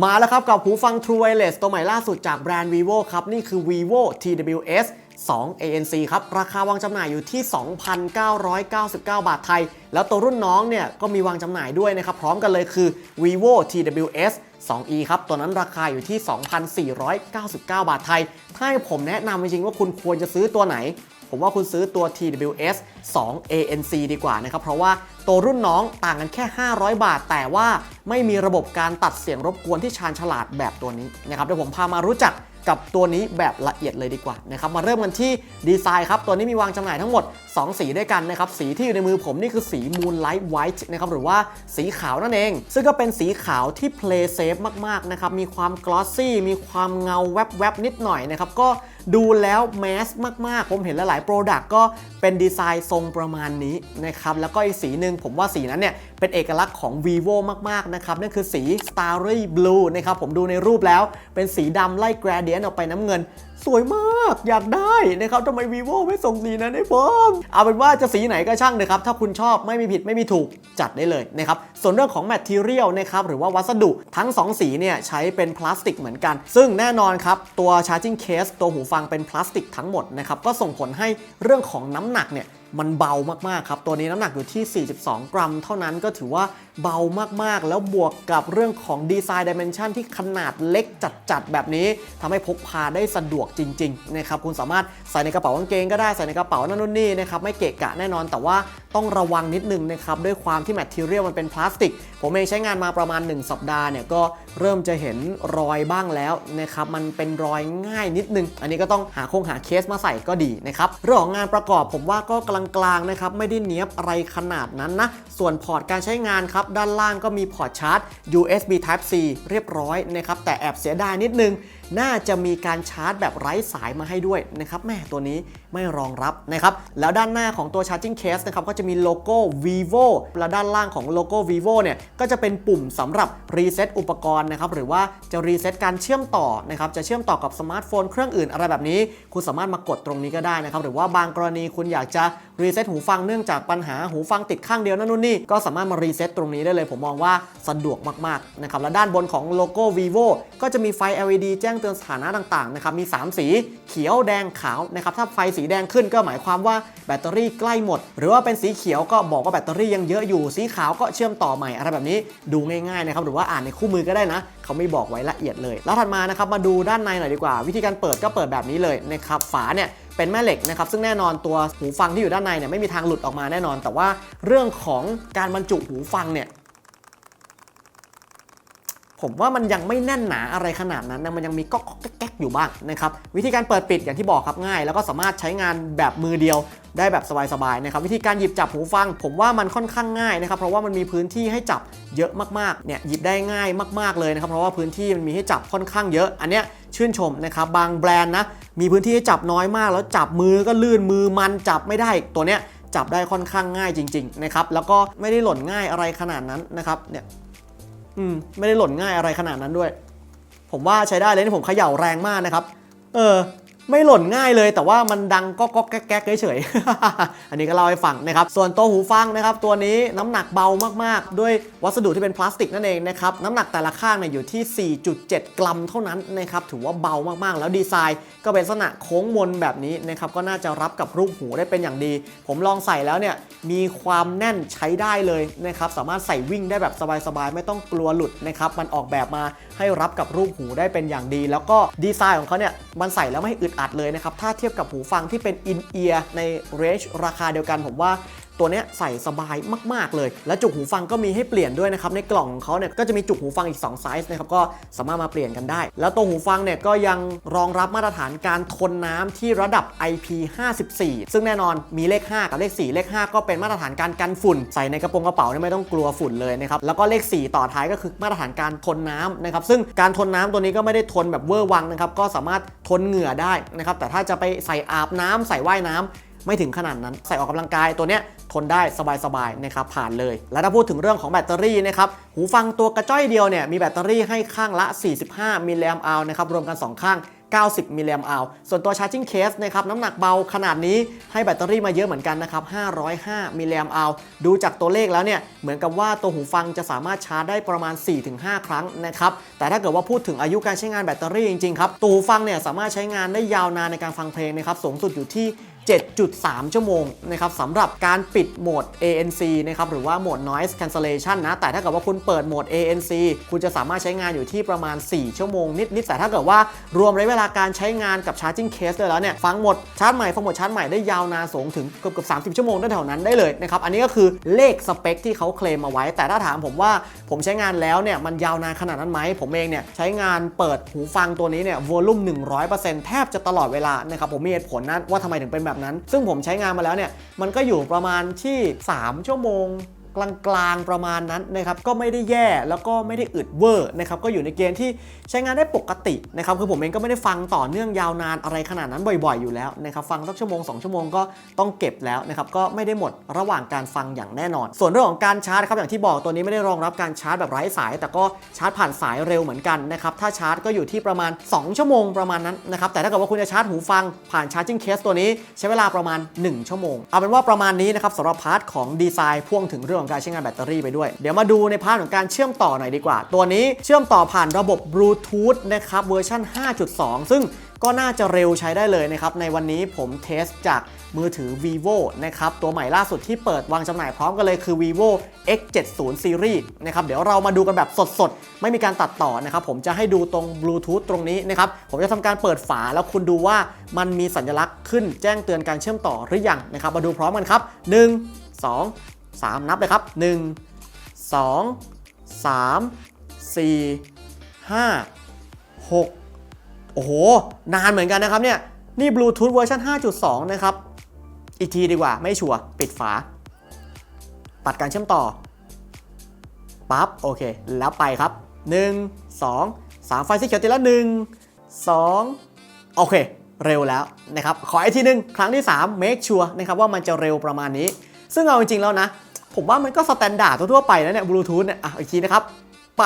มาแล้วครับกับหูฟัง True Wireless ตัวใหม่ล่าสุดจากแบรนด์ vivo ครับ นี่คือ vivo TWS 2 ANC ครับ ราคาวางจำหน่ายอยู่ที่ 2,999 บาทไทย แล้วตัวรุ่นน้องเนี่ยก็มีวางจำหน่ายด้วยนะครับ พร้อมกันเลยคือ vivo TWS 2e ครับ ตัวนั้นราคาอยู่ที่ 2,499 บาทไทย ถ้าให้ผมแนะนำจริงๆว่าคุณควรจะซื้อตัวไหน ผมว่าคุณซื้อตัว TWS 2 ANC ดีกว่านะครับ เพราะว่าตัวรุ่นน้องต่างกันแค่ 500 บาท แต่ว่าไม่มีระบบการตัดเสียงรบกวนที่ชาญฉลาดแบบตัวนี้นะครับเดี๋ยวผมพามารู้จักกับตัวนี้แบบละเอียดเลยดีกว่านะครับมาเริ่มกันที่ดีไซน์ครับ ตัวนี้มีวางจำหน่ายทั้งหมด 2 สีด้วยกันนะครับ สีที่อยู่ในมือผมนี่คือสี Moonlight White นะครับหรือว่าสีขาวนั่นเอง ซึ่งก็เป็นสีขาวที่ play safe มาก ๆ นะครับ มีความ glossy มีความเงาแวบๆ นิดหน่อยนะครับ ก็ ดูแล้วแมสมากๆ ผมเห็นหลายๆโปรดักต์ก็เป็นดีไซน์ทรงประมาณนี้นะครับแล้วก็อีกสีหนึ่งผมว่าสีนั้นเนี่ยเป็นเอกลักษณ์ของ vivo มากๆนะครับนั่นคือสี starry blue นะครับผมดูในรูปแล้วเป็นสีดำไล่ gradient ออกไปน้ำเงิน สวยมากอยากได้นะครับทำไม vivo ไม่ส่งสีนั้นให้ผมเอาเป็นว่าจะสีไหนก็ช่างนะครับถ้าคุณชอบไม่มีผิดไม่มีถูกจัดได้เลยนะครับส่วนเรื่องของ material นะครับหรือว่าวัสดุทั้ง 2 สีเนี่ยใช้เป็นพลาสติกเหมือนกัน ซึ่งแน่นอนครับตัว charging case ตัวหูฟังเป็นพลาสติกทั้งหมดนะครับก็ส่งผลให้เรื่องของน้ำหนักเนี่ย มันเบามากๆครับ ตัวนี้น้ำหนักอยู่ที่ 42 กรัม เท่านั้นก็ถือว่าเบามากๆ แล้วบวกกับเรื่องของดีไซน์ดิเมนชันที่ขนาดเล็กจัดๆ แบบนี้ทำให้พกพาได้สะดวกจริงๆนะครับคุณสามารถใส่ในกระเป๋ากางเกงก็ได้ใส่ในกระเป๋านั่นนู่นนี่นะครับไม่เกะกะแน่นอนแต่ว่าต้องระวังนิดนึงนะครับด้วยความที่แมทเทอเรียลมันเป็นพลาสติก ผมเองใช้งานมาประมาณ 1 สัปดาห์เนี่ยก็เริ่มจะเห็นรอยบ้างแล้วนะครับมันเป็นรอยง่ายนิดนึง อันนี้ก็ต้องหาโครงหาเคสมาใส่ก็ดีนะครับเรื่องของงานประกอบผมว่าก็กลกลางๆนะครับไม่ได้เนี้ยบอะไรขนาดนั้นนะ ส่วนพอร์ตการใช้งานครับ ด้านล่างก็มีพอร์ตชาร์จ USB Type C เรียบร้อยนะครับแต่แอบเสียดายนิดนึง น่าจะมีการชาร์จแบบไร้สายมาให้ด้วยนะครับแม่ตัวนี้ไม่รองรับนะครับแล้วด้านหน้าของตัว charging case นะครับก็จะมีโลโก้ vivo แล้วด้านล่างของโลโก้ vivo เนี่ยก็จะเป็นปุ่มสำหรับรีเซ็ตอุปกรณ์นะครับหรือว่าจะรีเซ็ตการเชื่อมต่อนะครับจะเชื่อมต่อกับสมาร์ทโฟนเครื่องอื่นอะไรแบบนี้ คุณสามารถมากดตรงนี้ก็ได้นะครับหรือว่าบางกรณีคุณอยากจะรีเซ็ตหูฟังเนื่องจากปัญหาหูฟังติดข้างเดียวนั่นนู่นนี่ก็สามารถมารีเซ็ตตรงนี้ได้เลย ผมมองว่าสะดวกมากๆนะครับและด้านบนของโลโก้ vivo ก็จะมีไฟ LED แจ้งเตือนสถานะต่างๆนะครับมี 3 สีเขียวแดงขาวนะครับถ้าไฟสีแดงขึ้นก็หมายความว่าแบตเตอรี่ใกล้หมด หรือว่าเป็นสีเขียวก็บอกว่าแบตเตอรี่ยังเยอะอยู่สีขาวก็เชื่อมต่อใหม่อะไรแบบนี้ดูง่ายๆนะครับหรือว่าอ่านในคู่มือก็ได้นะเขาไม่บอกไว้ละเอียดเลย แล้วถัดมานะครับมาดูด้านในหน่อยดีกว่า วิธีการเปิดก็เปิดแบบนี้เลยนะครับฝาเนี่ยเป็นแม่เหล็กนะครับซึ่งแน่นอนตัวหูฟังที่อยู่ด้านในเนี่ยไม่มีทางหลุดออกมาแน่นอน แต่ว่าเรื่องของการบรรจุหูฟังเนี่ย ผมว่ามันยังไม่แน่นหนาอะไรขนาดนั้นนะมันยังมีก๊อกแก๊กอยู่บ้างนะครับวิธีการเปิดปิดอย่างที่บอกครับง่าย แล้วก็สามารถใช้งานแบบมือเดียวได้แบบสบายๆนะครับวิธีการหยิบจับหูฟัง ผมว่ามันค่อนข้างง่ายนะครับเพราะว่ามันมีพื้นที่ให้จับเยอะมากๆเนี่ยหยิบได้ง่ายมากๆเลยนะครับเพราะว่าพื้นที่มันมีให้จับค่อนข้างเยอะ อันเนี้ยชื่นชมนะครับบางแบรนด์นะมีพื้นที่ให้จับน้อยมาก แล้วจับมือก็ลื่นมือมันจับไม่ได้ตัวเนี้ยจับได้ค่อนข้างง่ายจริงๆนะครับแล้วก็ไม่ได้หล่นง่ายอะไรขนาดนั้นนะครับเนี่ย อืมไม่ได้หล่นง่ายอะไรขนาดนั้นด้วย ผมว่าใช้ได้เลยนี่ผมเขย่าแรงมากนะครับ เออ ไม่หล่นง่ายเลย แต่ว่ามันดังก็ก็แก๊กเฉยๆอันนี้ก็เล่าให้ฟังนะครับ ส่วนตัวหูฟังนะครับ ตัวนี้น้ำหนักเบามากๆ ด้วยวัสดุที่เป็นพลาสติกนั่นเองนะครับ น้ำหนักแต่ละข้างเนี่ยอยู่ที่ 4.7 กรัมเท่านั้นนะครับ ถือว่าเบามากๆ แล้วดีไซน์ก็เป็นลักษณะโค้งมนแบบนี้นะครับ ก็น่าจะรับกับรูปหูได้เป็นอย่างดี ผมลองใส่แล้วเนี่ย มีความแน่นใช้ได้เลยนะครับ สามารถใส่วิ่งได้แบบสบายๆ ไม่ต้องกลัวหลุดนะครับ มันออกแบบมาให้รับกับรูปหูได้เป็นอย่างดี แล้วก็ดีไซน์ของเขาเนี่ย มันใส่แล้วไม่อึดอัดเลยนะครับ ถ้าเทียบกับหูฟังที่เป็นอินเอียร์ในเรนจ์ราคาเดียวกันผมว่า ตัวเนี้ยใส่สบายมาก ๆ เลย และจุกหูฟังก็มีให้เปลี่ยนด้วยนะครับในกล่องของเขาเนี่ยก็จะมีจุกหูฟังอีก2ไซส์นะครับก็สามารถมาเปลี่ยนกันได้ แล้วตัวหูฟังเนี่ยก็ยังรองรับมาตรฐานการทนน้ำที่ระดับ IP54 ซึ่งแน่นอนมีเลข 5 กับเลข 4 เลข 5 ก็เป็นมาตรฐานการกันฝุ่น ใส่ในกระโปรงกระเป๋าเนี่ยไม่ต้องกลัวฝุ่นเลยนะครับแล้วก็เลข 4 ต่อท้ายก็คือมาตรฐานการทนน้ำนะครับซึ่งการทนน้ำตัวนี้ก็ไม่ได้ทนแบบเวอร์วังนะครับก็สามารถทนเหงื่อได้นะครับแต่ถ้าจะไปใส่อาบน้ำใส่ว่ายน้ำ ไม่ถึงขนาดนั้น ใส่ออกกำลังกายตัวเนี้ยทนได้สบายๆนะครับผ่านเลย แล้วถ้าพูดถึงเรื่องของแบตเตอรี่นะครับหูฟังตัวกระจ้อยเดียวเนี่ยมีแบตเตอรี่ให้ข้างละ 45 มิลลิแอมป์อาวนะครับรวมกัน 2 ข้าง 90 มิลลิแอมป์อส่วนตัว Charging Case นะครับน้ำหนักเบาขนาดนี้ให้แบตเตอรี่มาเยอะเหมือนกันนะครับ505 มิลลิแอมป์อดูจากตัวเลขแล้วเนี่ยเหมือนกับว่าตัวหูฟังจะสามารถชาร์จได้ประมาณ 4-5 ครั้งนะครับแต่ถ้าเกิดว่าพูดถึงอายุการใช้งานแบตเตอรี่จริงๆครับตัวหูฟังเนี่ยสามารถใช้งานได้ยาวนานในการฟังเพลงนะครับสูงสุดอยู่ที่ 7.3 ชั่วโมงนะครับสำหรับการปิดโหมด ANC นะครับหรือว่าโหมด noise cancellation นะ แต่ถ้าเกิดว่าคุณเปิดโหมด ANC คุณจะสามารถใช้งานอยู่ที่ประมาณ 4 ชั่วโมง นิดๆแต่ถ้าเกิดว่ารวมระยะเวลาการใช้งานกับ charging case เลยแล้วเนี่ยฟังหมดชาร์จใหม่ฟังหมดชาร์จใหม่ได้ยาวนานสูงถึงเกือบเกือบ30 ชั่วโมงได้แถวนั้นได้เลยนะครับอันนี้ก็คือเลขสเปคที่เขาเคลมเอาไว้ แต่ถ้าถามผมว่าผมใช้งานแล้วเนี่ยมันยาวนานขนาดนั้นไหมผมเองเนี่ยใช้งานเปิดหูฟังตัวนี้เนี่ย volume 100%แทบจะตลอดเวลานะครับผมมีเหตุผลนะว่าทำไมถึงเป็นแบบนั้น ซึ่งผมใช้งานมาแล้วเนี่ยมันก็อยู่ประมาณที่ 3 ชั่วโมง กลางๆประมาณนั้นนะครับก็ไม่ได้แย่แล้วก็ไม่ได้อึดเวอร์นะครับก็อยู่ในเกณฑ์ที่ใช้งานได้ปกตินะครับคือผมเองก็ไม่ได้ฟังต่อเนื่องยาวนานอะไรขนาดนั้นบ่อย ๆ อยู่แล้วนะครับฟังสักชั่วโมง 2 ชั่วโมงก็ต้องเก็บแล้วนะครับก็ไม่ได้หมดระหว่างการฟังอย่างแน่นอน ส่วนเรื่องของการชาร์จครับอย่างที่บอกตัวนี้ไม่ได้รองรับการชาร์จแบบไร้สาย แต่ก็ชาร์จผ่านสายเร็วเหมือนกันนะครับถ้าชาร์จก็อยู่ที่ประมาณ 2 ชั่วโมงประมาณนั้นนะครับแต่ถ้าเกิดว่าคุณจะชาร์จหูฟังผ่านชาร์จิ่งเคสตัวนี้ใช้เวลาประมาณ 1 ชั่วโมง เอาเป็นว่าประมาณนี้นะครับสำหรับพาร์ทของดีไซน์พ่วงถึงเรื่องของการใช้งานแบตเตอรี่ไปด้วย เดี๋ยวมาดูในพาร์ทของการเชื่อมต่อหน่อยดีกว่า ตัวนี้เชื่อมต่อผ่านระบบบลูทูธนะครับเวอร์ชัน5.2 ซึ่งก็น่าจะเร็วใช้ได้เลยนะครับ ในวันนี้ผมเทสจากมือถือ vivo นะครับ ตัวใหม่ล่าสุดที่เปิดวางจำหน่ายพร้อมกันเลยคือ vivo x70 series นะครับ เดี๋ยวเรามาดูกันแบบสดๆ ไม่มีการตัดต่อนะครับ ผมจะให้ดูตรงบลูทูธตรงนี้นะครับ ผมจะทำการเปิดฝาแล้วคุณดูว่ามันมีสัญลักษณ์ขึ้นแจ้งเตือนการเชื่อมต่อหรือยังนะครับ มาดูพร้อมกันครับ 1 2 3 นับเลยครับ 1 2 3 4 5 6 โอ้โห นานเหมือนกันนะครับเนี่ย นี่บลูทูธเวอร์ชัน5.2 นะครับ อีกทีดีกว่าไม่ชัวร์ปิดฝา ตัดการเชื่อมต่อ ปั๊บ โอเค แล้วไปครับ 1 2 3 ไฟสีเขียวติดแล้ว 1 2 โอเคเร็วแล้วนะครับ ขออีกทีหนึง ครั้งที่ 3 make sure นะครับว่ามันจะเร็วประมาณนี้ ซึ่งเอาจริงๆแล้วนะ ผมว่ามันก็สแตนดาร์ดทั่วๆไปนะเนี่ยบลูทูธเนี่ยอะอีกทีนะครับ ไป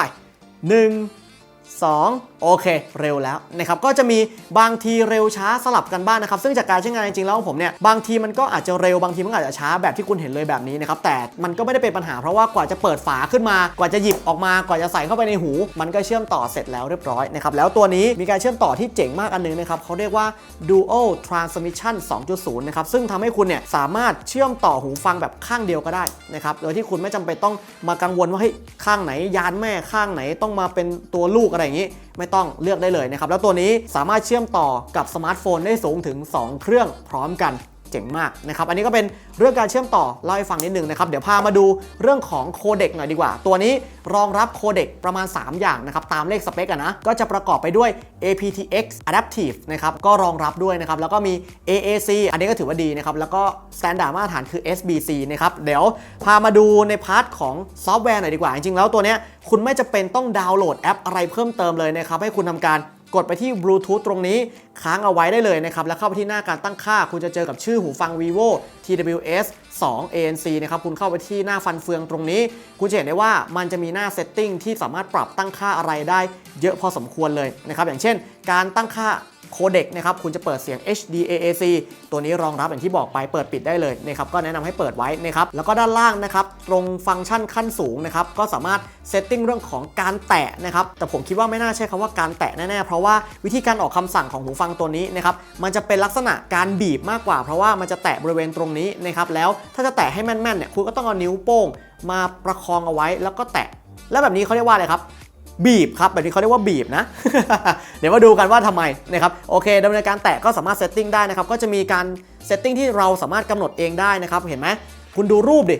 1 2โอเค เร็วแล้วนะครับก็จะมีบางทีเร็วช้าสลับกันบ้างนะครับซึ่งจากการใช้งานจริงๆแล้วของผมเนี่ยบางทีมันก็อาจจะเร็วบางทีมันก็อาจจะช้าแบบที่คุณเห็นเลยแบบนี้นะครับแต่มันก็ไม่ได้เป็นปัญหาเพราะว่ากว่าจะเปิดฝาขึ้นมากว่าจะหยิบออกมากว่าจะใส่เข้าไปในหู มันก็เชื่อมต่อเสร็จแล้วเรียบร้อยนะครับแล้วตัวนี้มีการเชื่อมต่อที่เจ๋งมากอันนึงนะครับเขาเรียกว่า dual transmission 2.0 นะครับซึ่งทำให้คุณเนี่ยสามารถเชื่อมต่อหูฟังแบบข้างเดียวก็ได้นะครับโดยที่คุณไม่จำเป็นต้องมากังวลว่าเฮ้ยข้างไหนยานแม่ข้างไหนต้องมาเป็นตัวลูกอะไรอย่างนี้ไม่ต้องเลือกได้เลยนะครับแล้วตัวนี้สามารถเชื่อมต่อกับสมาร์ทโฟนได้สูงถึง 2 เครื่องพร้อมกัน จ๋งมากนะครับอันนี้ก็เป็นเรื่องการเชื่อมต่อเล่าให้ฟังนิดนึงนะครับเดี๋ยวพามาดูเรื่องของโคเด็กหน่อยดีกว่า ตัวนี้รองรับโคเด็กประมาณ 3 อย่างนะครับตามเลขสเปคอะนะก็จะประกอบไปด้วย aptX adaptive นะครับก็รองรับด้วยนะครับแล้วก็มี AAC อันนี้ก็ถือว่าดีนะครับแล้วก็ standard มาตรฐานคือ SBC นะครับเดี๋ยวพามาดูในพาร์ทของซอฟต์แวร์หน่อยดีกว่า จริงๆแล้วตัวเนี้ยคุณไม่จะเป็นต้องดาวน์โหลดแอปอะไรเพิ่มเติมเลยนะครับให้คุณทำการ กดไปที่บลูทูธตรงนี้ค้างเอาไว้ได้เลยนะครับ แล้วเข้าไปที่หน้าการตั้งค่า คุณจะเจอกับชื่อหูฟัง vivo TWS 2 ANC นะครับ คุณเข้าไปที่หน้าฟันเฟืองตรงนี้ คุณจะเห็นได้ว่ามันจะมีหน้าเซตติ้งที่สามารถปรับตั้งค่าอะไรได้เยอะพอสมควรเลยนะครับ อย่างเช่น การตั้งค่า โคเด็กนะครับคุณจะเปิดเสียง HD AAC ตัวนี้รองรับอย่างที่บอกไปเปิดปิดได้เลยนะครับก็แนะนำให้เปิดไว้นะครับแล้วก็ด้านล่างนะครับตรงฟังก์ชันขั้นสูงนะครับก็สามารถเซตติ้งเรื่องของการแตะนะครับแต่ผมคิดว่าไม่น่าใช่คำว่าการแตะแน่ๆ เพราะว่าวิธีการออกคำสั่งของหูฟังตัวนี้นะครับมันจะเป็นลักษณะการบีบมากกว่า เพราะว่ามันจะแตะบริเวณตรงนี้นะครับแล้วถ้าจะแตะให้แม่นๆเนี่ยคุณก็ต้องเอานิ้วโป้งมาประคองเอาไว้แล้วก็แตะแล้วแบบนี้เขาเรียกว่าอะไรครับ บีบครับแบบนี้เขาเรียกว่าบีบนะ เดี๋ยวมาดูกันว่าทำไมนะครับโอเคดำเนินการแตะก็สามารถเซตติ้งได้นะครับก็จะมีการเซตติ้งที่เราสามารถกำหนดเองได้นะครับเห็นไหมคุณดูรูปดิ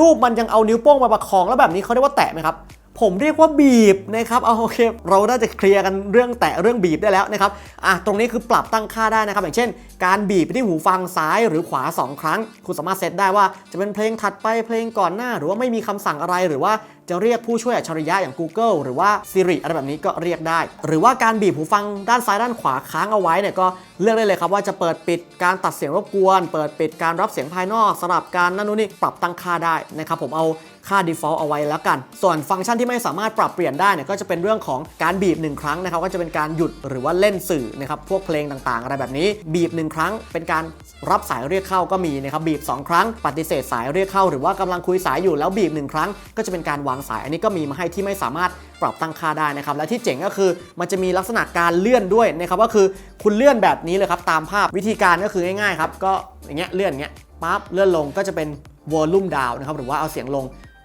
รูปมันยังเอานิ้วโป้งมาประคองแล้วแบบนี้เขาเรียกว่าแตะไหมครับผมเรียกว่าบีบนะครับ เอาโอเค เราน่าจะเคลียร์กันเรื่องแตะเรื่องบีบได้แล้วนะครับ อะ ตรงนี้คือปรับตั้งค่าได้นะครับ อย่างเช่น การบีบไปที่หูฟังซ้ายหรือขวา 2 ครั้ง คุณสามารถเซตได้ว่าจะเป็นเพลงถัดไปเพลงก่อนหน้า หรือว่าไม่มีคำสั่งอะไรหรือว่า จะเรียกผู้ช่วยอัจฉริยะอย่าง Google หรือว่า Siri อะไรแบบนี้ก็เรียกได้ หรือว่าการบีบหูฟังด้านซ้ายด้านขวาค้างเอาไว้เนี่ยก็เลือกได้เลยครับว่าจะเปิดปิดการตัดเสียงรบกวน เปิดปิดการรับเสียงภายนอกสลับการนั่นนู่นนี่ปรับตั้งค่าได้นะครับผมเอา ค่า default เอาไว้แล้วกัน ส่วนฟังก์ชันที่ไม่สามารถปรับเปลี่ยนได้เนี่ยก็จะเป็นเรื่องของการบีบหนึ่งครั้งนะครับก็จะเป็นการหยุดหรือว่าเล่นสื่อนะครับพวกเพลงต่างๆ อะไรแบบนี้ บีบหนึ่งครั้ง เป็นการรับสายเรียกเข้าก็มีนะครับบีบ 2 ครั้ง ปฏิเสธสายเรียกเข้า หรือว่ากำลังคุยสายอยู่แล้วบีบ 1 ครั้ง ก็จะเป็นการวางสายอันนี้ก็มีมาให้ที่ไม่สามารถปรับตั้งค่าได้นะครับและที่เจ๋งก็คือมันจะมีลักษณะการเลื่อนด้วยนะครับก็คือคุณเลื่อนแบบนี้เลยครับตามภาพวิธีการก็คือง่ายๆครับก็อย่างเงี้ยเลื่อนเงี้ยปั๊บเลื่อนลงก็จะเป็น volume down นะครับหรือว่าเอาเสียงลง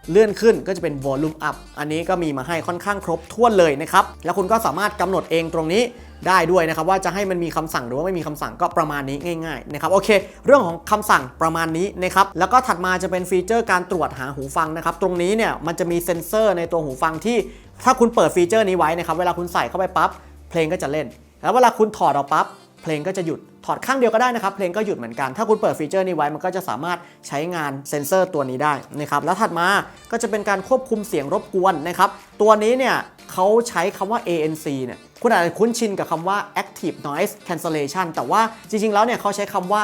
เลื่อนขึ้นก็จะเป็น volume up อันนี้ก็มีมาให้ค่อนข้างครบถ้วนเลยนะครับ แล้วคุณก็สามารถกำหนดเองตรงนี้ได้ด้วยนะครับ ว่าจะให้มันมีคำสั่งหรือว่าไม่มีคำสั่งก็ประมาณนี้ง่ายๆนะครับโอเค เรื่องของคำสั่งประมาณนี้นะครับแล้วก็ถัดมาจะเป็นฟีเจอร์การตรวจหาหูฟังนะครับตรงนี้เนี่ยมันจะมีเซ็นเซอร์ในตัวหูฟังที่ ถ้าคุณเปิดฟีเจอร์นี้ไว้นะครับเวลาคุณใส่เข้าไปปั๊บเพลงก็จะเล่น แล้วเวลาคุณถอดออกปั๊บ เพลงก็จะหยุดถอดข้างเดียวก็ได้นะครับเพลงก็หยุดเหมือนกัน ถ้าคุณเปิดฟีเจอร์นี้ไว้มันก็จะสามารถใช้งานเซ็นเซอร์ตัวนี้ได้นะครับแล้วถัดมาก็จะเป็นการควบคุมเสียงรบกวนนะครับตัวนี้เนี่ยเขาใช้คำว่า ANC เนี่ยคุณอาจจะคุ้นชินกับคำว่า active noise cancellation แต่ว่าจริงๆแล้วเนี่ยเขาใช้คำว่า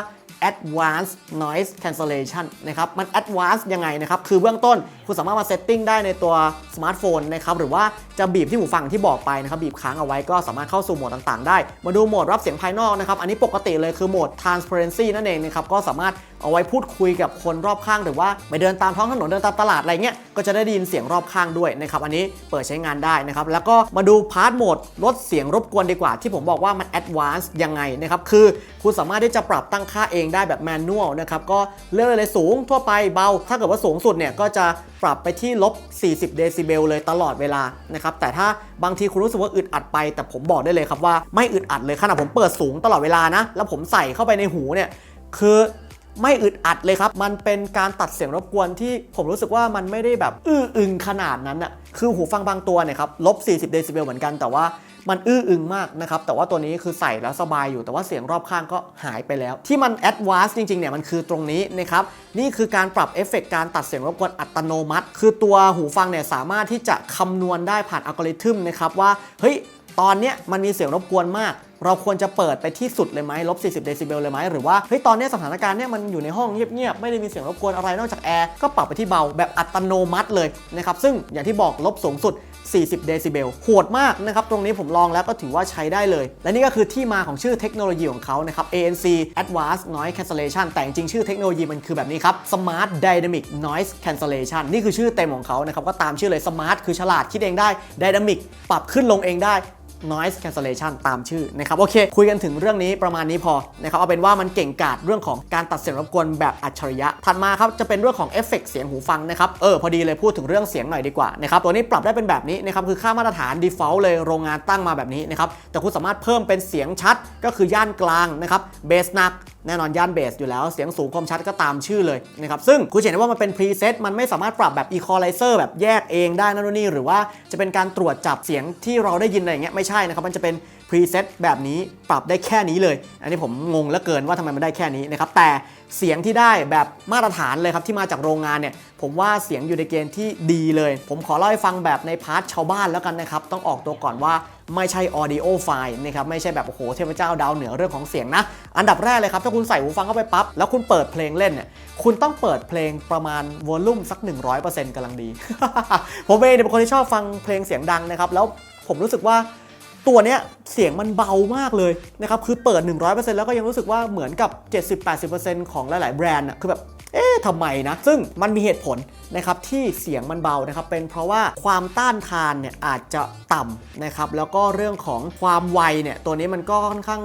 advanced noise cancellation นะครับ มัน advanced ยังไงนะครับ คือเบื้องต้นคุณสามารถมาเซตติ้งได้ในตัวสมาร์ทโฟนนะครับ หรือว่าจะบีบที่หูฟังที่บอกไปนะครับ บีบค้างเอาไว้ก็สามารถเข้าสู่โหมดต่างๆ ได้ มาดูโหมดรับเสียงภายนอกนะครับ อันนี้ปกติเลยคือโหมด transparency นั่นเองนะครับ ก็สามารถเอาไว้พูดคุยกับคนรอบข้าง หรือว่าไปเดินตามท้องถนนเดินตามตลาดอะไรเงี้ย ก็จะได้ยินเสียงรอบข้างด้วยนะครับ อันนี้เปิดใช้งานได้นะครับ แล้วก็มาดูพาร์ทโหมดลดเสียงรบกวนดีกว่า ที่ผมบอกว่ามัน advanced ยังไงนะครับ คือคุณสามารถที่จะปรับตั้งค่าเองได้แบบแมนนวลนะครับก็เลือกเลยสูงทั่วไปเบา ถ้าเกิดว่าสูงสุดเนี่ยก็จะปรับไปที่ลบ 40 เดซิเบลเลยตลอดเวลานะครับแต่ถ้าบางทีคุณรู้สึกว่าอึดอัดไป แต่ผมบอกได้เลยครับว่าไม่อึดอัดเลยขนาดผมเปิดสูงตลอดเวลานะ แล้วผมใส่เข้าไปในหูเนี่ยคือไม่อึดอัดเลยครับ มันเป็นการตัดเสียงรบกวนที่ผมรู้สึกว่ามันไม่ได้แบบอื้ออึงขนาดนั้นอะคือหูฟังบางตัวเนี่ยครับลบ 40 เดซิเบลเหมือนกันแต่ว่า มันอื้ออึงมากนะครับ แต่ว่าตัวนี้คือใส่แล้วสบายอยู่ แต่ว่าเสียงรอบข้างก็หายไปแล้ว ที่มันแอดวานซ์จริงๆเนี่ยมันคือตรงนี้นะครับ นี่คือการปรับเอฟเฟกต์การตัดเสียงรบกวนอัตโนมัติ คือตัวหูฟังเนี่ยสามารถที่จะคำนวณได้ผ่านอัลกอริทึมนะครับว่า เฮ้ย ตอนเนี้ยมันมีเสียงรบกวนมากเราควรจะเปิดไปที่สุดเลยไหมลบ 40 เดซิเบลเลยไหมหรือว่าเฮ้ยตอนเนี้ยสถานการณ์เนี้ยมันอยู่ในห้องเงียบๆ ไม่ได้มีเสียงรบกวนอะไรนอกจากแอร์ ก็ปรับไปที่เบาแบบอัตโนมัติเลยนะครับ ซึ่งอย่างที่บอกลบสูงสุด 40 เดซิเบลโหดมากนะครับ ตรงนี้ผมลองแล้วก็ถือว่าใช้ได้เลย และนี่ก็คือที่มาของชื่อเทคโนโลยีของเขานะครับ ANC Advanced Noise Cancellation แต่จริงชื่อเทคโนโลยีมันคือแบบนี้ครับ Smart Dynamic Noise Cancellation นี่คือชื่อเต็มของเขานะครับ ก็ตามชื่อเลย Smart คือฉลาดคิดเองได้ Dynamic ปรับขึ้นลงเองได้ noise cancellation ตามชื่อนะครับโอเค คุยกันถึงเรื่องนี้ประมาณนี้พอนะครับเอาเป็นว่ามันเก่งกาจเรื่องของการตัดเสียงรบกวนแบบอัจฉริยะ ถัดมาครับจะเป็นเรื่องของเอฟเฟกต์เสียงหูฟังนะครับเออพอดีเลยพูดถึงเรื่องเสียงหน่อยดีกว่านะครับตัวนี้ปรับได้เป็นแบบนี้นะครับคือค่ามาตรฐาน default เลยโรงงานตั้งมาแบบนี้นะครับแต่คุณสามารถเพิ่มเป็นเสียงชัดก็คือย่านกลางนะครับเบสหนักแน่นอนย่านเบสอยู่แล้วเสียงสูงคมชัดก็ตามชื่อเลยนะครับซึ่งคุณเห็นว่ามันเป็นพรีเซตมันไม่สามารถปรับแบบ equalizer แบบแยกเองได้นั่นนี่หรือว่าจะเป็นการตรวจจับเสียงที่เราได้ยินอะไรอย่างเงี้ยไม่ใช่นะครับมันจะเป็นพรีเซตแบบนี้ปรับได้แค่นี้เลย อันนี้ผมงงเหลือเกินว่าทำไมมันได้แค่นี้นะครับแต่เสียงที่ได้แบบมาตรฐานเลยครับที่มาจากโรงงานเนี่ยผมว่าเสียงอยู่ในเกณฑ์ที่ดีเลย ผมขอเล่าให้ฟังแบบในพาร์ทชาวบ้านแล้วกันนะครับต้องออกตัวก่อนว่า ไม่ใช่ audio file นะครับไม่ใช่แบบโอ้โหเทพเจ้าดาวเหนือเรื่องของเสียงนะ อันดับแรกเลยครับ ถ้าคุณใส่หูฟังเข้าไปปั๊บ แล้วคุณเปิดเพลงเล่นเนี่ยคุณต้องเปิดเพลงประมาณวอลลุ่มสัก 100%กำลังดี ผมเองเนี่ยเป็นคนที่ชอบฟังเพลงเสียงดังนะครับ แล้วผมรู้สึกว่าตัวเนี้ยเสียงมันเบามากเลยนะครับคือเปิด 100%แล้วก็ยังรู้สึกว่าเหมือนกับ 70-80%ของหลาย ๆ แบรนด์อะคือแบบ เอ๊ะทำไมนะ ซึ่งมันมีเหตุผลนะครับที่เสียงมันเบานะครับเป็นเพราะว่าความต้านทานเนี่ยอาจจะต่ำนะครับแล้วก็เรื่องของความไวเนี่ยตัวนี้มันก็ค่อนข้าง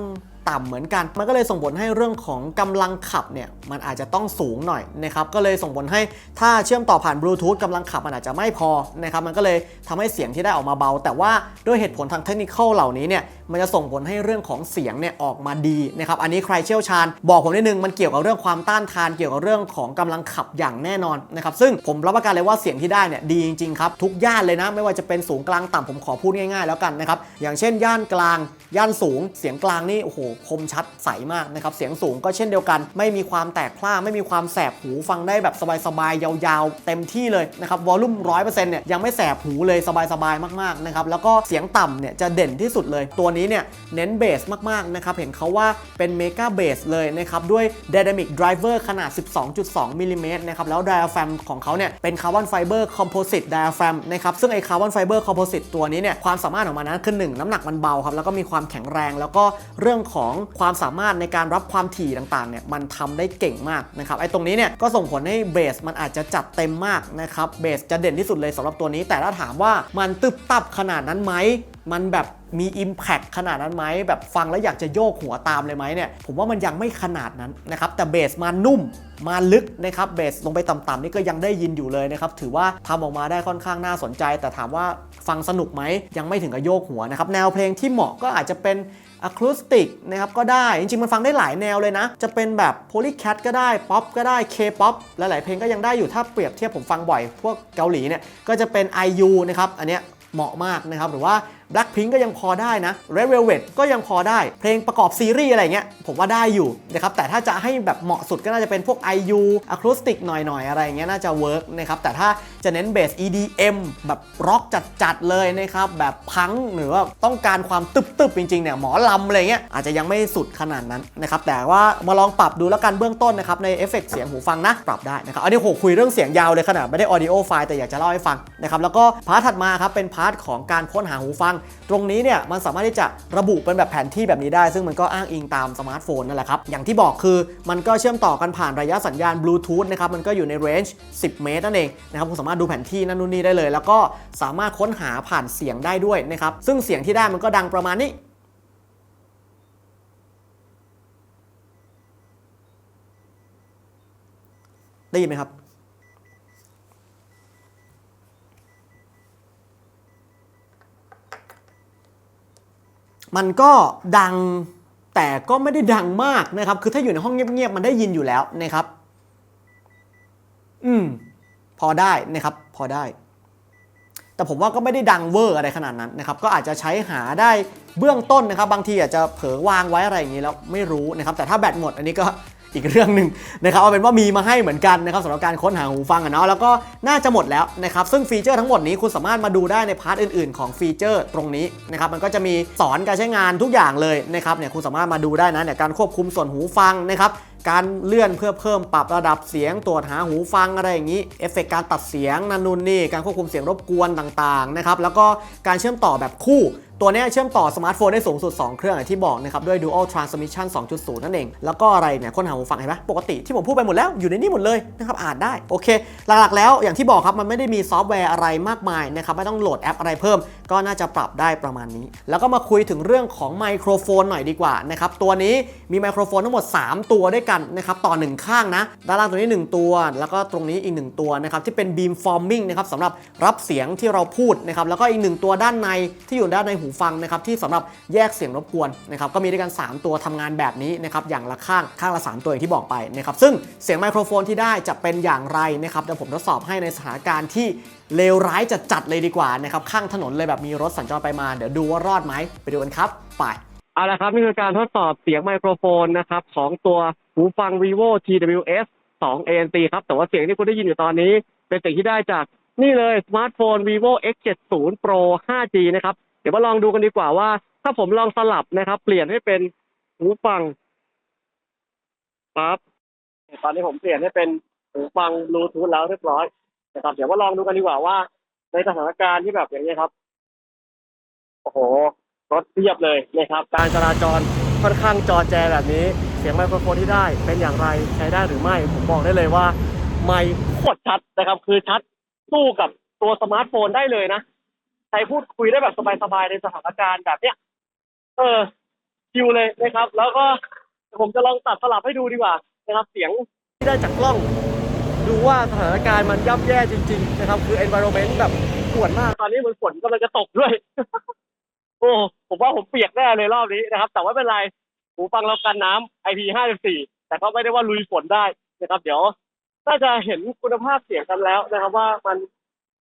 ต่ำเหมือนกัน มันก็เลยส่งผลให้เรื่องของกำลังขับเนี่ยมันอาจจะต้องสูงหน่อยนะครับก็เลยส่งผลให้ถ้าเชื่อมต่อผ่านบลูทูธกำลังขับมันอาจจะไม่พอนะครับมันก็เลยทำให้เสียงที่ได้ออกมาเบา แต่ว่าด้วยเหตุผลทางเทคนิคเหล่านี้เนี่ยมันจะส่งผลให้เรื่องของเสียงเนี่ยออกมาดีนะครับอันนี้ใครเชี่ยวชาญ บอกผมนิดนึงมันเกี่ยวกับเรื่องความต้านทานเกี่ยวกับเรื่องของกำลังขับอย่างแน่นอนนะครับซึ่งผมรับประกันเลยว่าเสียงที่ได้เนี่ยดีจริงๆครับทุกย่านเลยนะ ไม่ว่าจะเป็นสูงกลางต่ำผมขอพูดง่ายๆแล้วกันนะครับอย่างเช่น ย่านกลาง ย่านสูง เสียงกลางนี่โอ้โหคมชัดใสมากนะครับเสียงสูงก็เช่นเดียวกัน ไม่มีความแตกพล่าไม่มีความแสบหูฟังได้แบบสบายๆยาวๆ เต็มที่เลยนะครับวอลลุ่มร้อยเปอร์เซ็นต์เนี่ยยังไม่แสบหูเลยสบายๆมากๆนะครับแล้วก็เสียงต่ำเนี่ยจะเด่นที่สุดเลยตัวนี้นี้เนี่ยเน้นเบสมากๆนะครับเห็นเขาว่าเป็นเมกาเบสเลยนะครับด้วย Dynamic Driver ขนาด 12.2มิลลิเมตรนะครับแล้ว diaphragm ของเขาเนี่ยเป็นคาร์บอนไฟเบอร์คอมโพสิต diaphragm นะครับซึ่งไอ้คาร์บอนไฟเบอร์คอมโพสิตตัวนี้เนี่ยความสามารถของมันนั้นคือหนึ่งน้ำหนักมันเบาครับแล้วก็มีความแข็งแรง แล้วก็เรื่องของความสามารถในการรับความถี่ต่างๆเนี่ยมันทำได้เก่งมากนะครับไอ้ตรงนี้เนี่ยก็ส่งผลให้เบสมันอาจจะจัดเต็มมากนะครับเบสจะเด่นที่สุดเลยสำหรับตัวนี้ แต่ถ้าถามว่ามันตึบตับขนาดนั้นไหมมันแบบ มี Impact ขนาดนั้นไหมแบบฟังแล้วอยากจะโยกหัวตามเลยไหมเนี่ยผมว่ามันยังไม่ขนาดนั้นนะครับแต่เบสมานุ่มมาลึกนะครับเบสลงไปต่ำๆนี่ก็ยังได้ยินอยู่เลยนะครับถือว่าทำออกมาได้ค่อนข้างน่าสนใจ แต่ถามว่าฟังสนุกไหมยังไม่ถึงกับโยกหัวนะครับแนวเพลงที่เหมาะก็อาจจะเป็นอะคูสติกนะครับก็ได้ จริงๆ มันฟังได้หลายแนวเลยนะ จะเป็นแบบโพลีแคทก็ได้ ป๊อปก็ได้เคป๊อปหลายๆเพลงก็ยังได้อยู่ถ้าเปรียบเทียบผมฟังบ่อย พวกเกาหลีเนี่ยก็จะเป็น IU นะครับอันเนี้ยเหมาะมากนะครับหรือว่า Blackpink ก็ยังพอได้นะ Red Velvet ก็ยังพอได้ เพลงประกอบซีรีส์อะไรเงี้ยผมว่าได้อยู่นะครับแต่ถ้าจะให้แบบเหมาะสุดก็น่าจะเป็นพวก IU Acoustic หน่อยๆ อะไรเงี้ยน่าจะเวิร์กนะครับแต่ถ้าจะเน้นเบส EDM แบบร็อกจัดๆเลยนะครับแบบพังหรือว่าต้องการความตึบๆจริงๆเนี่ยหมอลำอะไรเงี้ยอาจจะยังไม่สุดขนาดนั้นนะครับแต่ว่ามาลองปรับดูแล้วกันเบื้องต้นนะครับในเอฟเฟกต์เสียงหูฟังนะปรับได้นะครับอันนี้โหคุยเรื่องเสียงยาวเลยขนาดไม่ได้ audio file แต่อยากจะเล่าให้ฟังนะครับแล้วก็พาร์ทถัดมาครับเป็นพาร์ทของการค้นหาหูฟังตรงนี้เนี่ยมันสามารถที่จะระบุเป็นแบบแผนที่แบบนี้ได้ ซึ่งมันก็อ้างอิงตามสมาร์ทโฟนนั่นแหละครับ อย่างที่บอกคือมันก็เชื่อมต่อกันผ่านระยะสัญญาณบลูทูธนะครับ มันก็อยู่ในเรนจ์ 10 เมตรนั่นเองนะครับคุณสามารถดูแผนที่นั่นนู่นนี่ได้เลย แล้วก็สามารถค้นหาผ่านเสียงได้ด้วยนะครับ ซึ่งเสียงที่ได้มันก็ดังประมาณนี้ได้ยินไหมครับ มันก็ดังแต่ก็ไม่ได้ดังมากนะครับ คือถ้าอยู่ในห้องเงียบๆมันได้ยินอยู่แล้วนะครับ อืม พอได้นะครับ พอได้ แต่ผมว่าก็ไม่ได้ดังเวอร์อะไรขนาดนั้นนะครับ ก็อาจจะใช้หาได้เบื้องต้นนะครับ บางทีอาจจะเผลอวางไว้อะไรอย่างนี้แล้วไม่รู้นะครับ แต่ถ้าแบตหมดอันนี้ก็ อีกเรื่องหนึ่งนะครับเอาเป็นว่ามีมาให้เหมือนกันนะครับสำหรับการค้นหาหูฟังอะเนาะแล้วก็น่าจะหมดแล้วนะครับซึ่งฟีเจอร์ทั้งหมดนี้คุณสามารถมาดูได้ในพาร์ทอื่นๆ ของฟีเจอร์ตรงนี้นะครับมันก็จะมีสอนการใช้งานทุกอย่างเลยนะครับเนี่ยคุณสามารถมาดูได้นะเนี่ยการควบคุมส่วนหูฟังนะครับการเลื่อนเพื่อเพิ่มปรับระดับเสียงตรวจหาหูฟังอะไรอย่างนี้เอฟเฟกการตัดเสียงนันนุนนี่การควบคุมเสียงรบกวนต่างๆนะครับแล้วก็การเชื่อมต่อแบบคู่ ตัวนี้เชื่อมต่อสมาร์ทโฟนได้สูงสุด 2 เครื่องอย่างที่บอกนะครับด้วย Dual Transmission 2.0 นั่นเอง แล้วก็อะไรเนี่ยค้นหาหูฟังเห็นไหมปกติที่ผมพูดไปหมดแล้วอยู่ในนี้หมดเลยนะครับอ่านได้โอเค หลักๆแล้วอย่างที่บอกครับมันไม่ได้มีซอฟต์แวร์อะไรมากมายนะครับไม่ต้องโหลดแอปอะไรเพิ่ม ก็น่าจะปรับได้ประมาณนี้ แล้วก็มาคุยถึงเรื่องของไมโครโฟนหน่อยดีกว่านะครับตัวนี้มีไมโครโฟนทั้งหมด 3 ตัวด้วยกันนะครับต่อ 1 ข้างนะด้านล่างตัวนี้ 1 ตัว แล้วก็ตรงนี้อีก 1 ตัวนะครับที่เป็น beam forming นะครับสำหรับรับเสียงที่เราพูดนะครับแล้วก็อีก 1 ตัวด้านในที่อยู่ด้านในหูฟังนะครับที่สำหรับแยกเสียงรบกวนนะครับก็มีด้วยกัน 3 ตัวทำงานแบบนี้นะครับอย่างละข้างข้างละ 3 ตัวอย่างที่บอกไปนะครับซึ่งเสียงไมโครโฟนที่ได้จะเป็นอย่างไรนะครับเดี๋ยวผมทดสอบให้ในสถานการณ์ที่เลวร้ายจะจัดเลยดีกว่านะครับข้างถนนเลยแบบมีรถสัญจรไปมาเดี๋ยวดูว่ารอดไหมไปดูกันครับไปเอาละครับนี่คือการทดสอบเสียงไมโครโฟนนะครับของตัวหูฟัง vivo TWS 2 ANC ครับแต่ว่าเสียงที่คุณได้ยินอยู่ตอนนี้ เป็นเสียงที่ได้จากนี่เลยสมาร์ทโฟน vivo X70 Pro 5G นะครับ เดี๋ยวมาลองดูกันดีกว่าว่า ถ้าผมลองสลับนะครับ เปลี่ยนให้เป็นหูฟังปั๊บตอนนี้ผมเปลี่ยนให้เป็นหูฟังบลูทูธแล้วเรียบร้อยนะครับเดี๋ยวมาลองดูกันดีกว่าว่า ในสถานการณ์ที่แบบอย่างนี้ครับ โอ้โหรถเทียบเลยนะครับ การจราจรค่อนข้างจอแจแบบนี้ เสียงไมโครโฟนที่ได้เป็นอย่างไรใช้ได้หรือไม่ ผมบอกได้เลยว่า ไม่โคตรชัดนะครับ คือชัดสู้กับตัวสมาร์ทโฟนได้เลยนะ ใช้พูดคุยได้แบบสบายๆในสถานการณ์แบบเนี้ยเออคิวเลยนะครับ แล้วก็ผมจะลองตัดสลับให้ดูดีกว่านะครับเสียงที่ได้จากกล้อง ดูว่าสถานการณ์มันย่ำแย่จริง ๆ นะครับ คือ environment แบบปวดมากตอนนี้มือนฝนกำลังจะตกด้วย โอ้ผมว่าผมเปียกแน่เลยรอบนี้นะครับ แต่ว่าเป็นไรหูฟังเรากันน้ำ IP54 แต่ก็ไม่ได้ว่าลุยฝนได้นะครับ เดี๋ยวน่าจะเห็นคุณภาพเสียงกันแล้วนะครับ ว่ามัน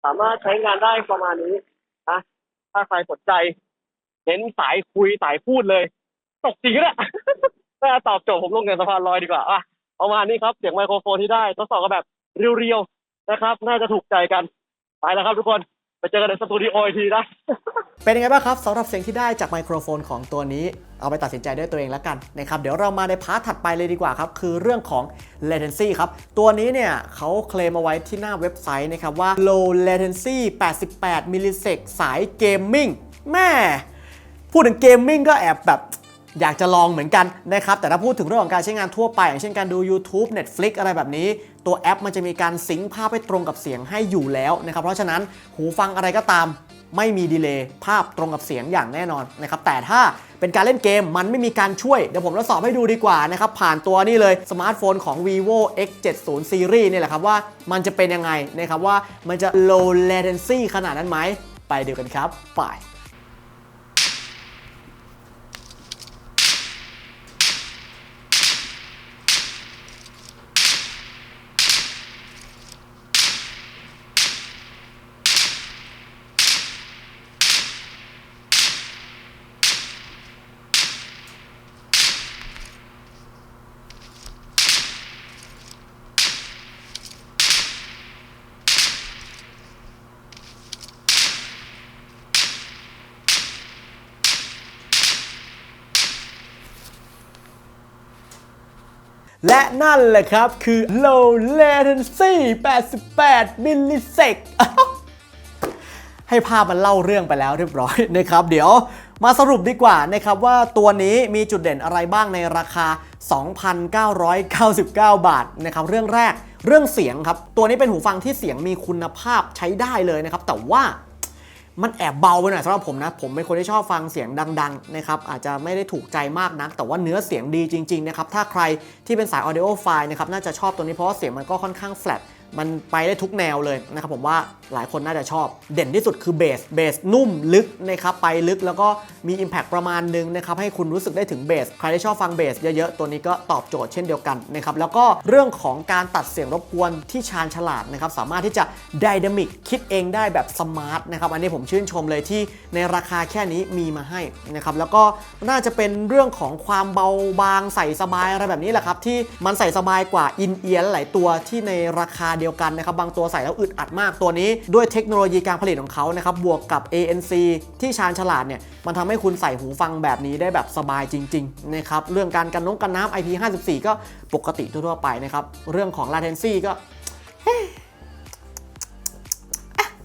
สามารถใช้งานได้ประมาณนี้ นะถ้าใครสนใจเน้นสายคุยสายพูดเลย ตกจริงนะถ้าตอบโจทย์ผมลงจากสะพานลอยดีกว่าอะประมาณนี้ครับ เสียงไมโครโฟนที่ได้ทดสอบกันแบบเรียวๆนะครับ น่าจะถูกใจกัน ไปแล้วครับทุกคน ไปเจอกันในสตูดิโออีกทีนะ เป็นยังไงบ้างครับสำหรับเสียงที่ได้จากไมโครโฟนของตัวนี้ เอาไปตัดสินใจด้วยตัวเองแล้วกันนะครับเดี๋ยวเรามาในพาร์ทถัดไปเลยดีกว่าครับ คือเรื่องของ latency ครับ ตัวนี้เนี่ยเขาเคลมเอาไว้ที่หน้าเว็บไซต์นะครับว่า low latency 88มิลลิเซกสายเกมมิ่งแม่พูดถึงเกมมิ่งก็แอบแบบ อยากจะลองเหมือนกันนะครับ แต่ถ้าพูดถึงเรื่องของการใช้งานทั่วไป อย่างเช่นการดู YouTube Netflix อะไรแบบนี้ ตัวแอปมันจะมีการซิงค์ภาพให้ตรงกับเสียงให้อยู่แล้วนะครับ เพราะฉะนั้นหูฟังอะไรก็ตามไม่มีดีเลย์ภาพตรงกับเสียงอย่างแน่นอนนะครับ แต่ถ้าเป็นการเล่นเกมมันไม่มีการช่วย เดี๋ยวผมทดสอบให้ดูดีกว่านะครับ ผ่านตัวนี่เลยสมาร์ทโฟนของ vivo x70 series นี่แหละครับว่ามันจะเป็นยังไงนะครับว่ามันจะ low latency ขนาดนั้นไหมไปดูกันครับไป และนั่นแหละครับคือ low latency 88 มิลลิเซกให้ภาพมันเล่าเรื่องไปแล้วเรียบร้อยนะครับ เดี๋ยวมาสรุปดีกว่านะครับว่าตัวนี้มีจุดเด่นอะไรบ้างในราคา 2,999 บาทนะครับเรื่องแรกเรื่องเสียงครับ ตัวนี้เป็นหูฟังที่เสียงมีคุณภาพใช้ได้เลยนะครับ แต่ว่า มันแอบเบาไปหน่อยสำหรับผมนะ ผมเป็นคนที่ชอบฟังเสียงดังๆนะครับอาจจะไม่ได้ถูกใจมากนัก แต่ว่าเนื้อเสียงดีจริงๆนะครับถ้าใครที่เป็นสายออเดโอไฟล์นะครับน่าจะชอบตัวนี้เพราะว่าเสียงมันก็ค่อนข้างแฟลตมันไปได้ทุกแนวเลยนะครับผมว่า หลายคนน่าจะชอบ เด่นที่สุดคือเบส เบสนุ่มลึกนะครับไปลึกแล้วก็มี Impact ประมาณนึงนะครับให้คุณรู้สึกได้ถึงเบส ใครที่ชอบฟังเบสเยอะๆ ตัวนี้ก็ตอบโจทย์เช่นเดียวกันนะครับแล้วก็เรื่องของการตัดเสียงรบกวนที่ชาญฉลาดนะครับสามารถที่จะ Dynamic คิดเองได้แบบสมาร์ทนะครับอันนี้ผมชื่นชมเลยที่ในราคาแค่นี้มีมาให้นะครับแล้วก็น่าจะเป็นเรื่องของความเบาบางใส่สบายอะไรแบบนี้แหละครับที่มันใส่สบายกว่าอินเอียร์หลายตัวที่ในราคาเดียวกันนะครับบางตัวใส่แล้วอึดอัดมากตัวนี้ด้วยเทคโนโลยีการผลิตของเขานะครับบวกกับ ANC ที่ชาญฉลาดเนี่ยมันทำให้คุณใส่หูฟังแบบนี้ได้แบบสบายจริงๆนะครับเรื่องการกันน้องกันน้ำ IP54 ก็ปกติทั่วๆไปนะครับเรื่องของ latency ก็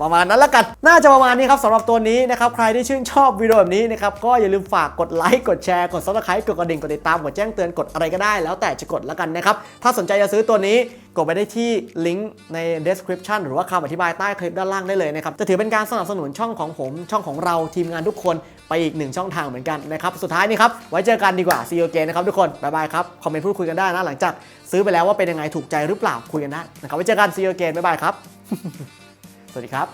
ประมาณนั้นละกัน น่าจะประมาณนี้ครับสำหรับตัวนี้นะครับ ใครที่ชื่นชอบวิดีโอแบบนี้นะครับ ก็อย่าลืมฝากกดไลค์ กดแชร์ กด subscribe กดกระดิ่ง กดติดตาม กดแจ้งเตือน กดอะไรก็ได้ แล้วแต่จะกดแล้วกันนะครับ ถ้าสนใจจะซื้อตัวนี้ กดไปได้ที่ลิงก์ใน description หรือว่าคำอธิบายใต้คลิปด้านล่างได้เลยนะครับ จะถือเป็นการสนับสนุนช่องของผม ช่องของเรา ทีมงานทุกคน ไปอีกหนึ่งช่องทางเหมือนกันนะครับ สุดท้ายนี้ครับ ไว้เจอกันดีกว่า see you again นะครับทุกคน บ๊ายบายครับ คอมเมนต์พูดคุยกันได้นะหลังจากซื้อไปแล้วว่าเป็นยังไงถูกใจหรือเปล่าคุยกันได้นะครับไว้เจอกัน see you again บ๊ายบายครับ สวัสดีครับ